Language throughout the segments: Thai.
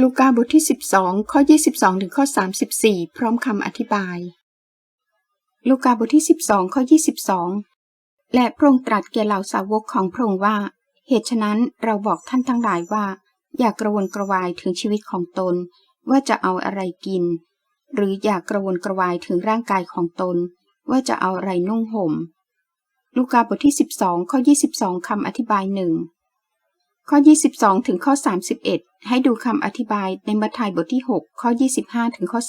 ลูกาบทที่ 12 ข้อ 22 ถึงข้อ 34 พร้อมคำอธิบาย ลูกาบทที่ 12 ข้อ 22 และพระองค์ตรัสแก่เหล่าสาวกของพระองค์ว่า เหตุฉะนั้นเราบอกท่านทั้งหลายว่า อย่ากระวนกระวายถึงชีวิตของตน ว่าจะเอาอะไรกิน หรืออย่ากระวนกระวายถึงร่างกายของตน ว่าจะเอาอะไรนุ่งห่ม ลูกาบทที่ 12 ข้อ 22คำอธิบายหนึ่ง ข้อ 22 ถึงข้อ 31 ให้ดูคำอธิบายในมัทธิวบทที่ 6 ข้อ 25 ถึงข้อ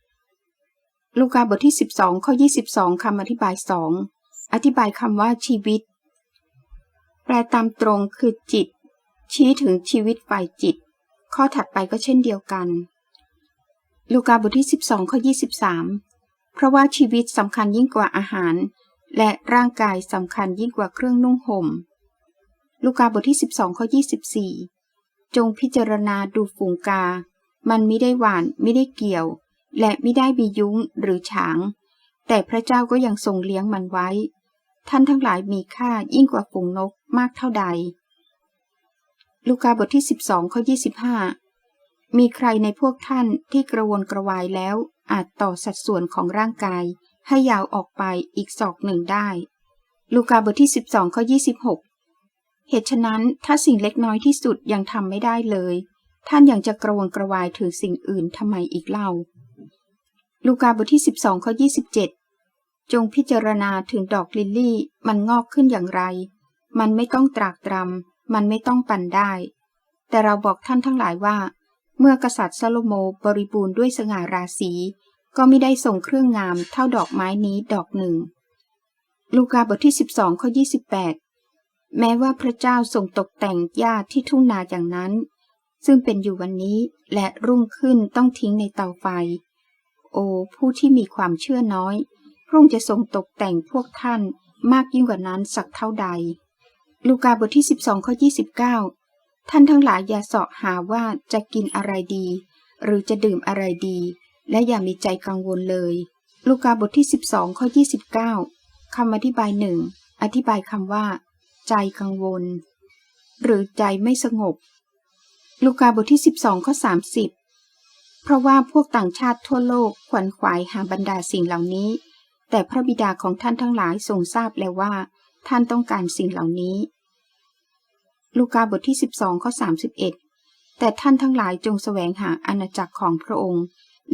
33 ลูกาบทที่ 12 ข้อ 22 คำอธิบาย 2 อธิบายคำว่าชีวิต แปลตามตรงคือจิต ชี้ถึงชีวิตฝ่ายจิต ข้อถัดไปก็เช่นเดียวกัน ลูกาบทที่ 12 ข้อ 23 เพราะว่าชีวิตสำคัญยิ่งกว่าอาหาร และร่างกายสำคัญยิ่งกว่าเครื่องนุ่งห่ม ลูกาบทที่ 12ข้อ24 จงพิจารณาดูฝูงกา มันไม่ได้หวานไม่ได้เกี่ยว และไม่ได้มียุ้งหรือฉาง แต่พระเจ้าก็ยังทรงเลี้ยงมันไว้ ท่านทั้งหลายมีค่ายิ่งกว่าฝูงนกมากเท่าใด ลูกาบทที่ 12ข้อ25 มีใครในพวกท่านที่กระวนกระวายแล้วอาจต่อสัดส่วนของร่างกาย ให้ยาวออกไปอีกศอกหนึ่งได้ ลูกาบทที่ 12ข้อ26 เหตุฉะนั้นถ้าสิ่งเล็กน้อยที่สุดยังทำไม่ได้เลย ท่านยังจะกระวนกระวายถึงสิ่งอื่นทำไมอีกเล่า ลูกาบทที่ 12ข้อ27 จงพิจารณาถึงดอกลิลลี่ มันงอกขึ้นอย่างไร มันไม่ต้องตรากตรำมันไม่ต้องปั่นได้ แต่เราบอกท่านทั้งหลายว่า เมื่อกษัตริย์ซาโลโมบริบูรณ์ด้วยสง่าราศีก็ไม่ได้ส่งเครื่องงามเท่าดอกไม้นี้ดอกหนึ่ง ลูกาบทที่ 12ข้อ28 แม้ว่าพระเจ้าทรงตกแต่งหญ้าที่ทุ่งนาอย่างนั้น ซึ่งเป็นอยู่วันนี้และรุ่งขึ้นต้องทิ้งในเตาไฟ โอ้ผู้ที่มีความเชื่อน้อย พระองค์จะทรงตกแต่งพวกท่านมากยิ่งกว่านั้นสักเท่าใด ลูกาบทที่ 12ข้อ29 ท่านทั้งหลายอย่าเสาะหาว่าจะกินอะไรดี หรือจะดื่มอะไรดี และอย่ามีใจกังวลเลย ลูกาบทที่ 12ข้อ29คำอธิบายหนึ่งอธิบายคำว่า ใจกังวล หรือใจไม่สงบ ลูกาบทที่ 12ข้อ30 เพราะว่าพวกต่างชาติทั่วโลกขวนขวายหาบรรดาสิ่งเหล่านี้ แต่พระบิดาของท่านทั้งหลายทรงทราบแล้วว่า ท่านต้องการสิ่งเหล่านี้ ลูกาบทที่ 12ข้อ31 แต่ท่านทั้งหลายจงแสวงหาอาณาจักรของพระองค์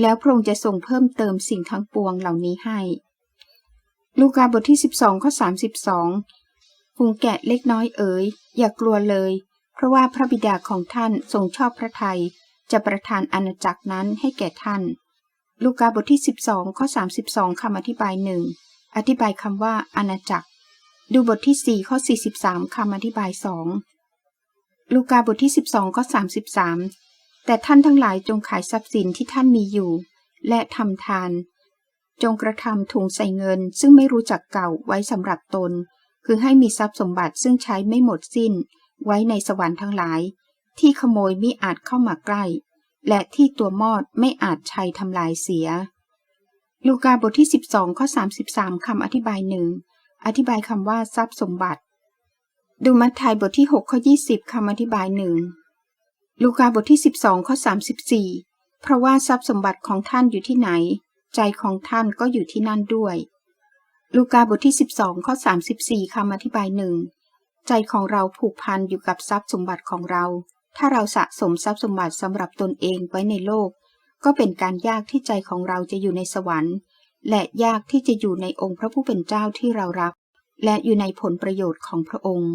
แล้วพระองค์จะทรงเพิ่มเติมสิ่งทั้งปวงเหล่านี้ให้ลูกาบทที่ 12ข้อ32 ฝูงแกะเล็กน้อยเอ๋ยอย่ากลัวเลย เพราะว่าพระบิดาของท่านทรงชอบพระทัยจะประทานอาณาจักรนั้นให้แก่ท่าน ลูกาบทที่ 12ข้อ32คำอธิบายหนึ่งอธิบายคำว่าอาณาจักร ดูบทที่ 4 ข้อ 43คำอธิบายสองลูกาบทที่ 12ข้อ33 แต่ท่านทั้งหลายจงขายทรัพย์สินที่ท่านมีอยู่ และทำทาน จงกระทำถุงใส่เงินซึ่งไม่รู้จักเก่าไว้สำหรับตน คือให้มีทรัพย์สมบัติซึ่งใช้ไม่หมดสิ้น ไว้ในสวรรค์ทั้งหลาย ที่ขโมยมิอาจเข้ามาใกล้ และที่ตัวมอดไม่อาจชัยทำลายเสีย ลูกาบทที่ 12ข้อ33คำอธิบายหนึ่งอธิบายคำว่าทรัพย์สมบัติ ดูมัทธิวบทที่6ข้อ20คำอธิบายหนึ่งลูกาบทที่ 12ข้อ34 เพราะว่าทรัพย์สมบัติของท่านอยู่ที่ไหน ใจของท่านก็อยู่ที่นั่นด้วย ลูกาบทที่ 12 ข้อ 34 คำอธิบายหนึ่งใจของเราผูกพันอยู่กับทรัพย์สมบัติของเรา ถ้าเราสะสมทรัพย์สมบัติสำหรับตนเองไว้ในโลก ก็เป็นการยากที่ใจของเราจะอยู่ในสวรรค์ และยากที่จะอยู่ในองค์พระผู้เป็นเจ้าที่เรารัก และอยู่ในผลประโยชน์ของพระองค์